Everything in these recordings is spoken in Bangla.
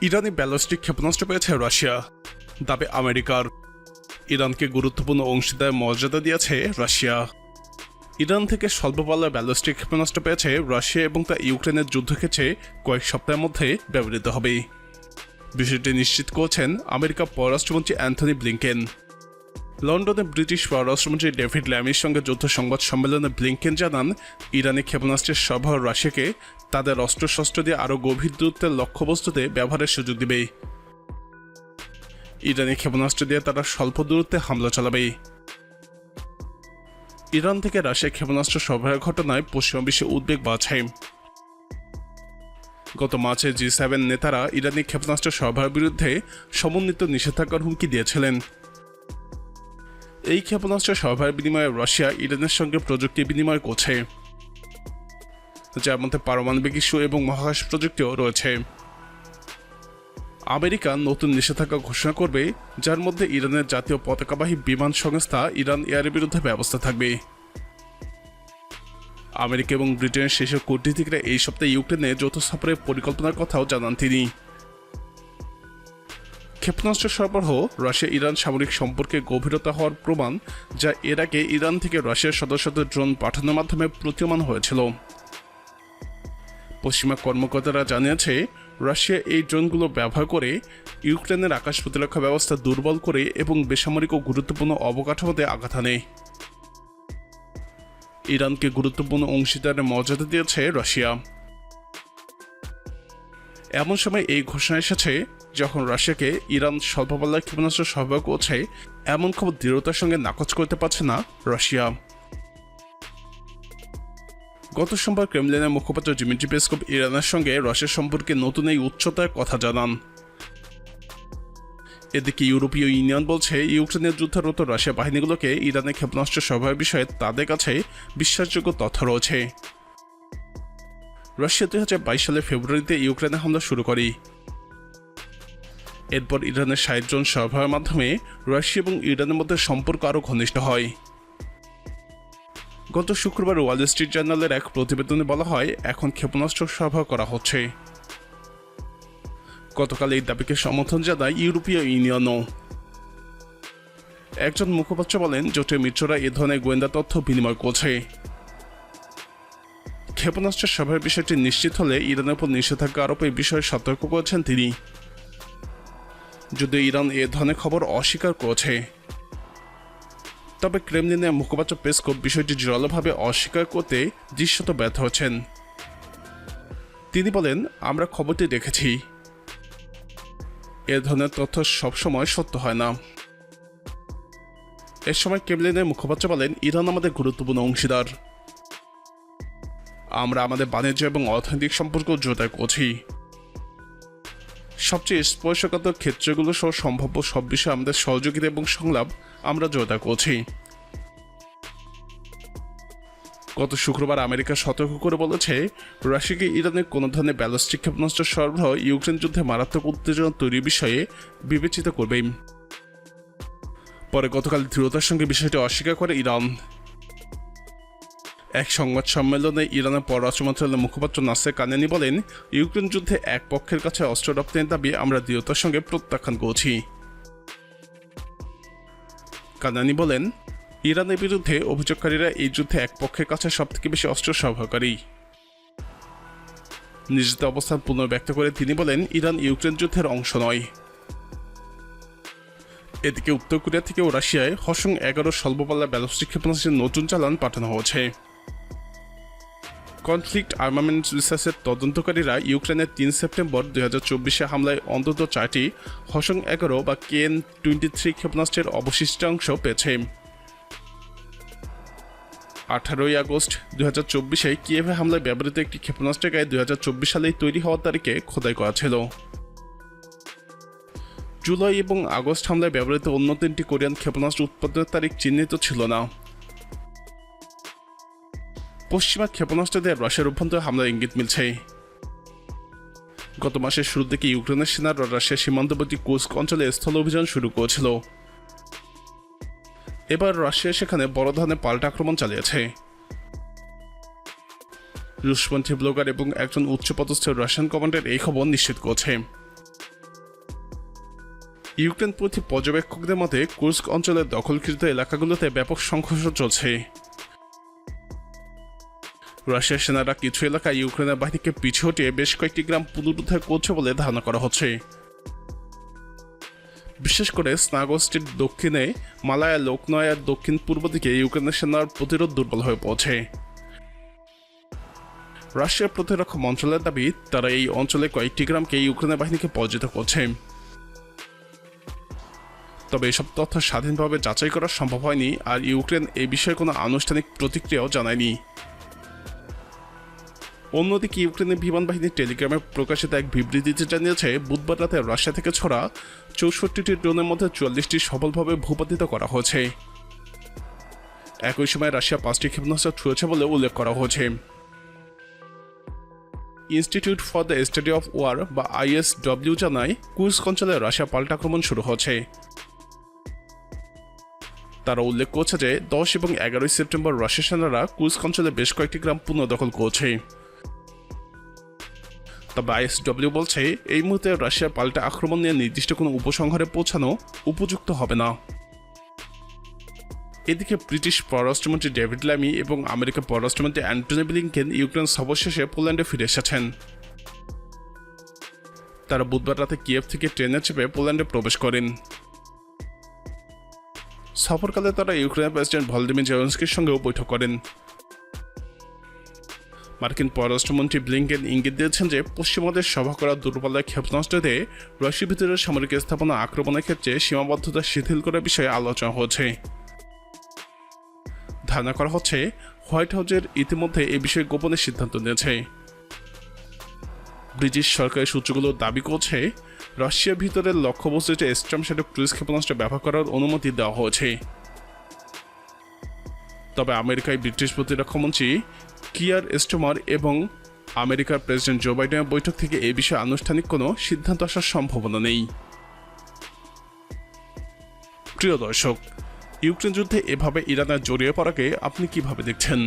ইরানি ব্যালিস্টিক ক্ষেপণাস্ত্র পেয়েছে রাশিয়া। দাবি আমেরিকার। ইরানকে গুরুত্বপূর্ণ অংশীদার মর্যাদা দিয়েছে রাশিয়া। ইরান থেকে স্বল্পপাল্লার ব্যালিস্টিক ক্ষেপণাস্ত্র পেয়েছে রাশিয়া এবং তা ইউক্রেনের যুদ্ধক্ষেত্রে কয়েক সপ্তাহের মধ্যে ব্যবহৃত হবে। বিষয়টি নিশ্চিত করেছেন আমেরিকার পররাষ্ট্রমন্ত্রী অ্যান্থনি ব্লিংকেন। লন্ডনে ব্রিটিশ পররাষ্ট্রমন্ত্রী ডেভিড ল্যামির সঙ্গে যুদ্ধ সংবাদ সম্মেলনে ব্লিংকেন জানান, ইরানি ক্ষেপণাস্ত্রের সরবরাহ রাশিয়াকে তাদের অস্ত্রশস্ত্র দিয়ে আরও গভীর দূরত্বের লক্ষ্যবস্তুতে ব্যবহারের সুযোগ দিবে। ইরানি ক্ষেপণাস্ত্র দিয়ে তারা স্বল্প দূরত্বে হামলা চালাবে। ইরান থেকে রাশিয়া ক্ষেপণাস্ত্র সরবরাহের ঘটনায় পশ্চিমা বিশ্বে উদ্বেগ বাড়ছে। গত মার্চে জি সেভেন নেতারা ইরানি ক্ষেপণাস্ত্র সরবরাহের বিরুদ্ধে সমন্বিত নিষেধাজ্ঞার হুমকি দিয়েছিলেন। এই ক্ষেপণাস্ত্র সভার বিনিময়ে রাশিয়া ইরানের সঙ্গে প্রযুক্তি বিনিময় করছে, যার মধ্যে পারমাণবিক ইস্যু এবং মহাকাশ প্রযুক্তিও রয়েছে। আমেরিকা নতুন নিষেধাজ্ঞা ঘোষণা করবে, যার মধ্যে ইরানের জাতীয় পতাকাবাহী বিমান সংস্থা ইরান এয়ারের বিরুদ্ধে ব্যবস্থা থাকবে। আমেরিকা এবং ব্রিটেনের শীর্ষ কূটনীতিকরা এই সপ্তাহে ইউক্রেনে যৌথ সফরের পরিকল্পনার কথাও জানান তিনি। ক্ষেপণাস্ত্র সরবরাহ রাশিয়া ইরান সামরিক সম্পর্কে গভীরতা হওয়ার প্রমাণ যা এর আগে ইরান থেকে রাশিয়ার সদস্যদের ড্রোন পাঠানোর মাধ্যমে প্রতীয়মান হয়েছিল। পশ্চিমা কর্মকর্তারা জানিয়েছে, রাশিয়া এই ড্রোনগুলো ব্যবহার করে ইউক্রেনের আকাশ প্রতিরক্ষা ব্যবস্থা দুর্বল করে এবং বেসামরিক ও গুরুত্বপূর্ণ অবকাঠামোতে আঘাত আনে ইরানকে গুরুত্বপূর্ণ অংশীদারের মর্যাদা দিয়েছে রাশিয়া। এমন সময় এই ঘোষণা এসেছে যখন রাশিয়াকে ইরান স্বল্পপাল্লার ক্ষেপণাস্ত্র সরবরাহ করছে, এমন খবর দৃঢ়তার সঙ্গে নাকচ করতে পারছে না রাশিয়া। গত সোমবার ক্রেমলিনের মুখপাত্র জিমিট্রি পেসকপ ইরানের সঙ্গে রাশিয়ার সম্পর্কে নতুন এই উচ্চতার কথা জানান। এদিকে ইউরোপীয় ইউনিয়ন বলছে, ইউক্রেনের যুদ্ধরত রাশিয়া বাহিনীগুলোকে ইরানের ক্ষেপণাস্ত্র সরবরাহের বিষয়ে তাদের কাছে বিশ্বাসযোগ্য তথ্য রয়েছে। রাশিয়া দুই হাজার বাইশ সালের ফেব্রুয়ারিতে ইউক্রেনে হামলা শুরু করে। এরপর ইরানের ষাট জন সরবরাহের মাধ্যমে রাশিয়া এবং ইরানের মধ্যে সম্পর্ক আরও ঘনিষ্ঠ হয়। গত শুক্রবার ওয়াল স্ট্রিট জার্নালের এক প্রতিবেদনে বলা হয়, এখন ক্ষেপণাস্ত্র সরবরাহ করা হচ্ছে। গতকাল এই দাবিকে সমর্থন জানায় ইউরোপীয় ইউনিয়নও। একজন মুখপাত্র বলেন, জোটের মিত্ররা এ ধরনের গোয়েন্দা তথ্য বিনিময় করছে। ক্ষেপণাস্ত্র সভার বিষয়টি নিশ্চিত হলে ইরানের উপর নিষেধাজ্ঞা আরোপের বিষয়ে সতর্ক করেছেন তিনি। যদিও ইরান এ ধরনের খবর অস্বীকার করেছে। তবে ক্রেমলিনের মুখপাত্র পেসকো বিষয়টি জোরালোভাবে অস্বীকার করতে দৃশ্যত ব্যর্থ হচ্ছেন। তিনি বলেন, আমরা খবরটি দেখেছি। এ ধরনের তথ্য সবসময় সত্য হয় না। এ সময় ক্রেমলিনের মুখপাত্র বলেন, ইরান আমাদের গুরুত্বপূর্ণ অংশীদার। আমরা আমাদের বাণিজ্য এবং অর্থনৈতিক সম্পর্ক জোরদার করছি। সবচেয়ে স্পর্শকাতর ক্ষেত্রগুলো সহ সম্ভাব্য সব বিষয়ে আমাদের সহযোগিতা এবং সংলাপ আমরা জোরদার করছি। গত শুক্রবার আমেরিকা সতর্ক করে বলেছে, রাশিয়াকে ইরানের কোনো ধরনের ব্যালিস্টিক ক্ষেপণাস্ত্র সরবরাহ ইউক্রেন যুদ্ধে মারাত্মক উত্তেজনা তৈরির বিষয়ে বিবেচিত করবে। পরে গতকাল দৃঢ়তার সঙ্গে বিষয়টি অস্বীকার করে ইরান। এক সংবাদ সম্মেলনে ইরানের পররাষ্ট্র মন্ত্রণালয়ের মুখপাত্র নাসের কানানি বলেন, ইউক্রেন যুদ্ধে এক পক্ষের কাছে অস্ত্র রপ্তানির দাবি আমরা দৃঢ়তার সঙ্গে প্রত্যাখ্যান করছি। কানানি বলেন, ইরানের বিরুদ্ধে অভিযোগকারীরা এই যুদ্ধে এক পক্ষের কাছে সবথেকে বেশি অস্ত্র সরবরাহকারী। নিজিত অবস্থান পুনর্ব্যক্ত করে তিনি বলেন, ইরান ইউক্রেন যুদ্ধের অংশ নয়। এদিকে উত্তর কোরিয়া থেকেও রাশিয়ায় হসং এগারো স্বল্পপাল্লা ব্যালিস্টিক ক্ষেপণাস্ত্রের নতুন চালান পাঠানো হয়েছে। কনফ্লিক্ট আর্মামেন্ট রিসার্চের তদন্তকারীরা ইউক্রেনের তিন সেপ্টেম্বর দুই হাজার চব্বিশে হামলায় অন্তত চারটি হসং এগারো বা কেন টোয়েন্টি থ্রি ক্ষেপণাস্ত্রের অবশিষ্টাংশ পেয়েছে। আঠারোই আগস্ট দুই হাজার চব্বিশে কিয়েভে হামলায় ব্যবহৃত একটি ক্ষেপণাস্ত্রের গায়ে দুই হাজার চব্বিশ সালেই তৈরি হওয়ার তারিখে খোদাই করা ছিল। জুলাই এবং আগস্ট হামলায় ব্যবহৃত অন্য তিনটি কোরিয়ান ক্ষেপণাস্ত্র উৎপাদনের তারিখ চিহ্নিত ছিল না। পশ্চিমা ক্ষেপণাস্ত্রদের রাশিয়ার অভ্যন্তরে হামলার ইঙ্গিত মিলছে। গত মাসের শুরুর দিকে ইউক্রেনের সেনারা রাশিয়ার সীমান্তবর্তী কুস্ক অঞ্চলে স্থল অভিযান শুরু করেছিল। এবার রাশিয়া সেখানে বড় ধরনের পাল্টা আক্রমণ চালিয়েছে। রুশপন্থী ব্লগার এবং একজন উচ্চপদস্থ রাশিয়ান কমান্ডার এই খবর নিশ্চিত করছে। ইউক্রেনপন্থী পর্যবেক্ষকদের মতে কুর্স্ক অঞ্চলের দখলকৃত এলাকাগুলোতে ব্যাপক সংঘর্ষ চলছে। রাশিয়ার সেনারা কিছু এলাকায় ইউক্রেনের বাহিনীকে পিছু হটিয়ে বেশ কয়েকটি গ্রাম পুনরুদ্ধার করছে বলে ধারণা করা হচ্ছে। বিশেষ করে স্নাগোস্টির দক্ষিণে মালায়া লোকনয়ার দক্ষিণ পূর্ব দিকে ইউক্রেনের সেনার প্রতিরোধ দুর্বল হয়ে পড়ছে। রাশিয়ার প্রতিরক্ষা মন্ত্রণালয়ের দাবি, তারা এই অঞ্চলে কয়েকটি গ্রামকে ইউক্রেনের বাহিনীকে পরাজিত করছে। তবে এসব তথ্য স্বাধীনভাবে যাচাই করা সম্ভব হয়নি, আর ইউক্রেন এই বিষয়ে কোনো আনুষ্ঠানিক প্রতিক্রিয়াও জানায়নি। অন্যদিকে ইউক্রেনের বিমান বাহিনীর টেলিগ্রামে প্রকাশিত এক বিবৃতিতে জানিয়েছে, বুধবার রাতে রাশিয়া থেকে ছড়া চৌষট্টিটি ড্রোনের মধ্যে চুয়াল্লিশটি সফলভাবে ভূপাতিত করা হয়েছে। একই সময় রাশিয়া পাঁচটি ক্ষেপণাস্ত্র ছুঁয়েছে বলে উল্লেখ করা হয়েছে। Institute for the study of war বা আইএসডব্লিউ জানায় কুইস অঞ্চলে রাশিয়া পাল্টা আক্রমণ শুরু হয়েছে। তারা উল্লেখ করছে যে, দশ এবং এগারোই সেপ্টেম্বর রাশিয়া সেনারা কুইস অঞ্চলে বেশ কয়েকটি গ্রাম পুনর্দখল করছে। তবে আইএসডব্লিউ বলছে, এই মুহূর্তে রাশিয়ার পাল্টা আক্রমণ নিয়ে নির্দিষ্ট কোনো উপসংহারে পৌঁছানো উপযুক্ত হবে না। এদিকে ব্রিটিশ পররাষ্ট্রমন্ত্রী ডেভিড ল্যামি এবং আমেরিকার পররাষ্ট্রমন্ত্রী অ্যান্টনি ব্লিংকেন ইউক্রেন সফর শেষে পোল্যান্ডে ফিরে এসেছেন। তারা বুধবার রাতে কিয়েভ থেকে ট্রেনে চেপে পোল্যান্ডে প্রবেশ করেন। সফরকালে তারা ইউক্রেনের প্রেসিডেন্ট ভলদিমির জেলেন্সকির সঙ্গেও বৈঠক করেন। মার্কিন পররাষ্ট্রমন্ত্রী ব্লিংকেন ইঙ্গিত দিয়েছেন যে পশ্চিমাদের সভা করা দূরপাল্লার ক্ষেপণাস্ত্রতে রাশিয়ার ভিতরে সামরিক স্থাপনা আক্রমণের ক্ষেত্রে সীমাবদ্ধতা শিথিল করার বিষয়ে আলোচনা হচ্ছে ধারণা করা হচ্ছে হোয়াইট হাউসের ইতিমধ্যে এ বিষয়ে গোপনের সিদ্ধান্ত নিয়েছে। ব্রিটিশ সরকারি সূত্রগুলো দাবি করছে, রাশিয়ার ভিতরে লক্ষ্যবস্তুতে স্ট্রাম শ্যাডো ক্রুজ ক্ষেপণাস্ত্র ব্যবহার করার অনুমতি দেওয়া হয়েছে। তবে আমেরিকায় ব্রিটিশ প্রতিরক্ষামন্ত্রী কিয়ার স্টোমার এবং আমেরিকার প্রেসিডেন্ট জো বাইডেনের বৈঠক থেকে এ বিষয়ে আনুষ্ঠানিক কোনো সিদ্ধান্ত আসার সম্ভাবনা নেই। প্রিয় দর্শক, ইউক্রেন যুদ্ধে এভাবে ইরানের জড়িয়ে পড়াকে আপনি কীভাবে দেখছেন?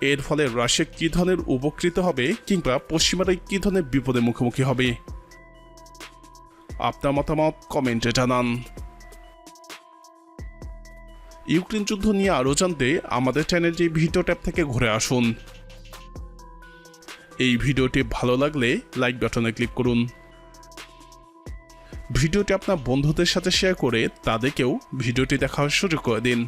এর ফলে রাশিয়া কি ধরনের উপকৃত হবে কিংবা পশ্চিমারাই কি ধরনের বিপদের মুখোমুখি হবে? আপনার মতামত কমেন্টে জানান। ইউক্রেন যুদ্ধ নিয়ে আরও জানতে আমাদের চ্যানেলটি ভিডিও ট্যাব থেকে ঘুরে আসুন। এই ভিডিওটি ভালো লাগলে লাইক বাটনে ক্লিক করুন। ভিডিওটি আপনার বন্ধুদের সাথে শেয়ার করে তাদেরকেও ভিডিওটি দেখার সুযোগ করে দিন।